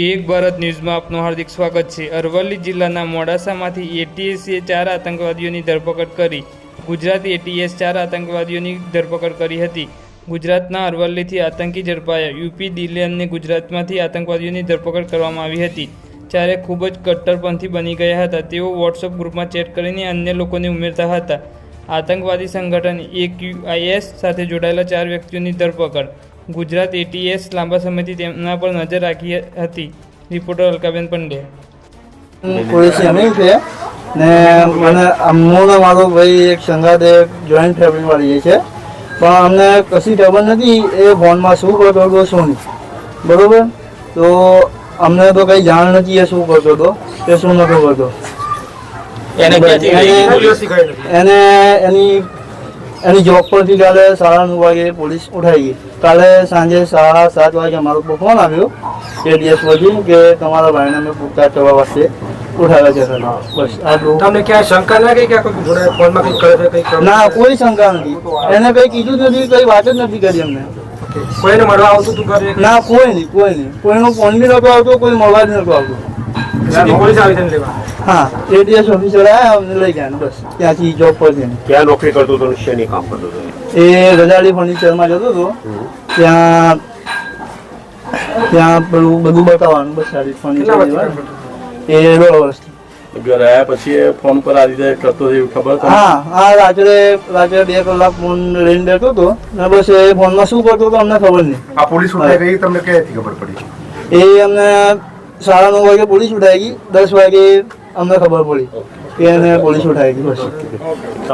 એક ભારત ન્યૂઝમાં આપનું હાર્દિક સ્વાગત છે. અરવલ્લી જિલ્લાના મોડાસામાંથી એટીએસએ ચાર આતંકવાદીઓની ધરપકડ કરી. ગુજરાત એટીએસ ચાર આતંકવાદીઓની ધરપકડ કરી હતી. ગુજરાતના અરવલ્લીથી આતંકી ઝડપાયા. યુપી, દિલ્હી અને ગુજરાતમાંથી આતંકવાદીઓની ધરપકડ કરવામાં આવી હતી. ચારે ખૂબ જ કટ્ટરપંથી બની ગયા હતા. તેઓ વોટ્સઅપ ગ્રુપમાં ચેટ કરીને અન્ય લોકોને ઉમેરતા હતા. આતંકવાદી સંગઠન એક્યુઆઈએસ સાથે જોડાયેલા ચાર વ્યક્તિઓની ધરપકડ. ગુજરાત એટીએસ લાંબા સમયથી તેમના પર નજર રાખી હતી. રિપોર્ટર અલકાબેન પંડ્યા. કોઈ એમની છે ને મને હું ને મારો ભાઈ એક સંગાતે જોઈન્ટ ફેમિલી વાળી છે. પણ અમને કશી ખબર નથી એ ફોનમાં શું કરતો હતો શું નહીં. બરોબર? તો અમને તો કંઈ જાણ નથી એ શું કરતો હતો એ શું નતો કરતો. એને ક્યાંથી એને- એને જોબ પરથી કાલે સાડા નવ વાગે પોલીસ ઉઠાઈ ગઈ. કાલે સાંજે સાડા સાત વાગે અમારો ફોન આવ્યો એ દિવસ પછી કે તમારા ભાઈને અમે પૂછતાછ કરવા વાસ્તે ઉઠાવ્યા છે સર બસ આટલું તમને ક્યાંય શંકા લાગે કે કોઈ ફોનમાં કંઈક કરે છે કંઈક ના કોઈ શંકા નથી. એને કંઈ કીધું જ નથી કંઈ વાત જ નથી કરી અમને કોઈને મળવા આવતું તું કરે ના કોઈ નહીં કોઈ નહીં. કોઈનો ફોન બી નહોતો આવતો કોઈ મળવા જ નહોતો આવતો. આવી હા. એ ઓફિસર આવ્યા અમને લઈ ગયા બસ. ત્યાંથી જોબ પર જઈને ક્યાં નોકરી કરતો હતો શેની કામ કરતો હતો? એ ગજાડી ફર્નિચરમાં જતો હતો. ત્યાં ત્યાં પેલું બધું બતાવવાનું બસ સારી ફર્નિચર એ દોઢ વર્ષથી. ઘરે આવ્યા પછી એ ફોન પર આ રીતે કરતો એવું ખબર હા હા રાત્રે રાત્રે બે કલાક ફોન લઈને બેઠો હતો. ને બસ એ ફોનમાં શું કરતો હતો અમને ખબર નહીં. આ પોલીસ ઉઠાઈ ગઈ તમને ક્યાંથી ખબર પડી? એ અમને સાડા નવ વાગે પોલીસ ઉઠાઈ ગઈ. દસ વાગે અમને ખબર પડી કે એને પોલીસ ઉઠાઈ ગઈ. બસ.